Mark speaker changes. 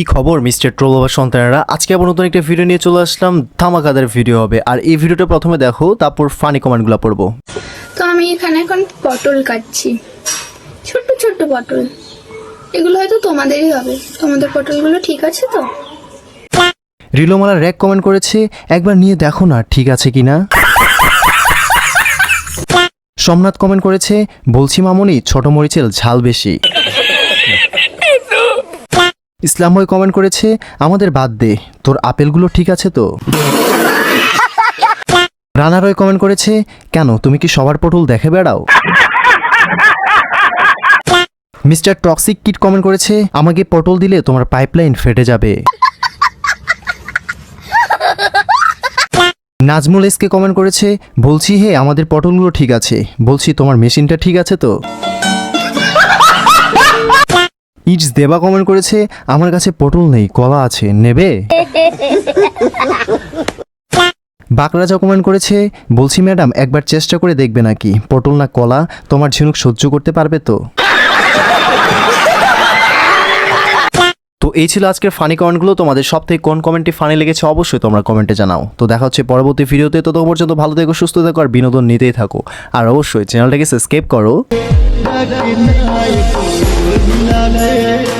Speaker 1: কি খবর মিস্টার ট্রোলোভার সন্তানেরা? আজকে আবার নতুন একটা ভিডিও নিয়ে চলে আসলাম। ধামাকাদার ভিডিও হবে। আর এই ভিডিওটা প্রথমে দেখো তারপর ফানি কমেন্টগুলো পড়ব।
Speaker 2: তো আমি এখানে এখন পটল কাটছি। ছোট্ট ছোট্ট পটল। এগুলো হয়তো তোমাদেরই হবে। তোমাদের পটলগুলো ঠিক আছে তো?
Speaker 1: রিলোমালা র্যাক কমেন্ট করেছে একবার নিয়ে দেখো না ঠিক আছে কিনা সোমনাথ কমেন্ট করেছে বলছি মামনি ছোট মরিচের ঝাল বেশি। ইসলাম ভাই কমেন্ট করেছে, আমাদের বাদ দে, তোর আপেলগুলো ঠিক আছে তো? রানা রয় কমেন্ট করেছে, কেন, তুমি কি সবার পটল দেখে বেড়াও? মিস্টার টক্সিক কিট কমেন্ট করেছে, আমাকে পটল দিলে তোমার পাইপলাইন ফেটে যাবে। নাজমুল এসকে কমেন্ট করেছে, বলছি হে, আমাদের পটলগুলো ঠিক আছে, বলছি তোমার মেশিনটা ঠিক আছে তো? ইটস দেবা কমেন্ট করেছে, আমার কাছে পটল নেই, কলা আছে, নেবে? বাকরাজা কমেন্ট করেছে, বলছি ম্যাডাম একবার চেষ্টা করে দেখবে নাকি, পটল না কলা, তোমার ঝিনুক সহ্য করতে পারবে তো? তো এই ছিল আজকের ফানি কমেন্টগুলো তোমাদের সব থেকে কোন কমেন্টটি ফানি লেগেছে অবশ্যই তোমরা কমেন্টে জানাও। তো দেখা হচ্ছে পরবর্তী ভিডিওতে তো, ততক্ষণ পর্যন্ত ভালো থেকো, সুস্থ থেকো, আর বিনোদন নিতেই থাকো। আর অবশ্যই চ্যানেলটাকে সাবস্ক্রাইব করো।
Speaker 3: লালে